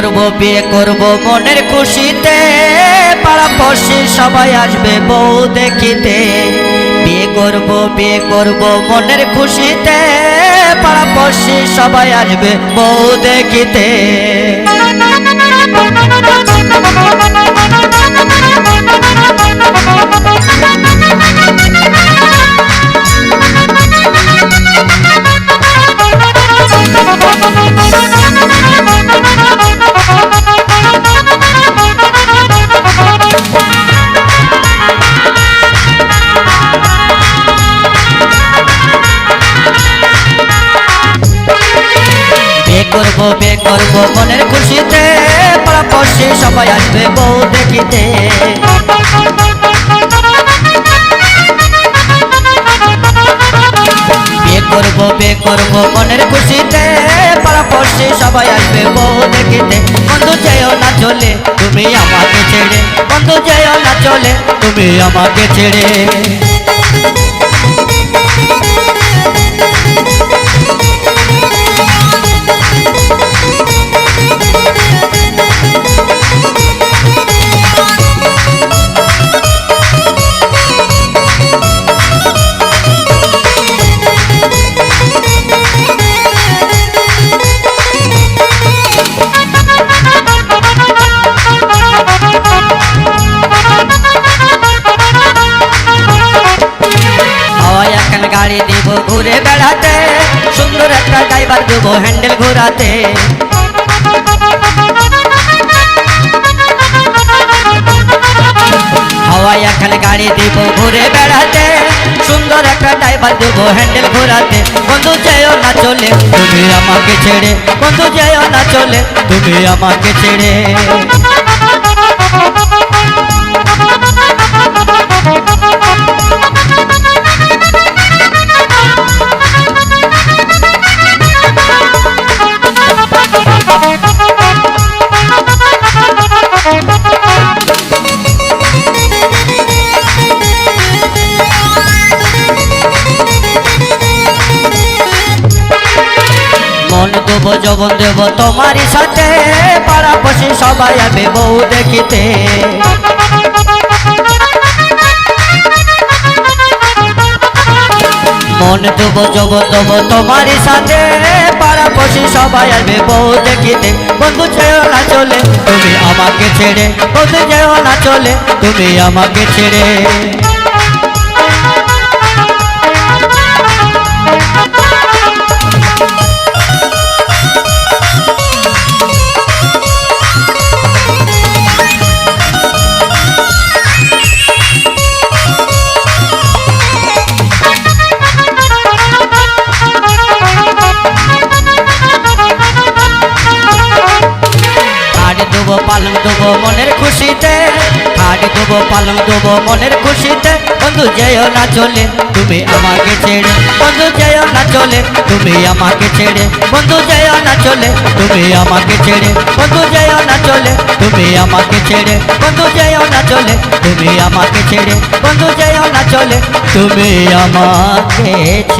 করব, বিয়ে করব, মনের খুশিতে পাড়া পড়শি সবাই আসবে বউ দেখিতে। বিয়ে করব বিয়ে করব, মনের খুশিতে পাড়া পড়শি সবাই আসবে বউ দেখিতে। করব বিয়ে করব মনের খুশিতে। পাড়া সবাই আসবে বউ দেখিতে। বিয়ে করব বিয়ে করব মনের খুশিতে। পাড়া সবাই আসবে বউ দেখিতে। বন্ধু যেও না চলে, তুমি আমাকে ছেড়ে। বন্ধু যেও না চলে, তুমি আমাকে ছেড়ে। হাওয়ায় এখন গাড়ি দিব ঘুরে বেড়াতে সুন্দর একটা ড্রাইভার দেবো হ্যান্ডেল ঘোরাতে হাওয়ায় এখন গাড়ি দিব ঘুরে বেড়াতে সুন্দর একটা ড্রাইভার দেবো হ্যান্ডেল ঘোরাতে বন্ধু যেও না চলে তুমি আমাকে ছেড়ে বন্ধু যেও না চলে তুমি আমাকে ছেড়ে মন দেব যবন দেব তোমারই সাথে পাড়াপড়শি সবাই আমি বউ দেখিতে। মন দেব যব তব, তোমার সাথে পাড়াপড়শি সবাই আসবে বউ দেখিতে। বন্ধু ছেড়ো না চলে, তুমি আমাকে ছেড়ে। বন্ধু যেও না চলে, তুমি আমাকে ছেড়ে। দেবো মনের খুশিতে খাট দেবো, পালং দেবো মনের খুশিতে। বন্ধু, যেও না চলে, তুমি আমাকে ছেড়ে। বন্ধু, যেও না চলে, তুমি আমাকে ছেড়ে। বন্ধু, যেও না চলে, তুমি আমাকে ছেড়ে। বন্ধু, যেও না চলে, তুমি আমাকে ছেড়ে। বন্ধু, যেও না চলে, তুমি আমাকে ছেড়ে। বন্ধু, যেও না চলে, তুমি আমাকে ছেড়ে।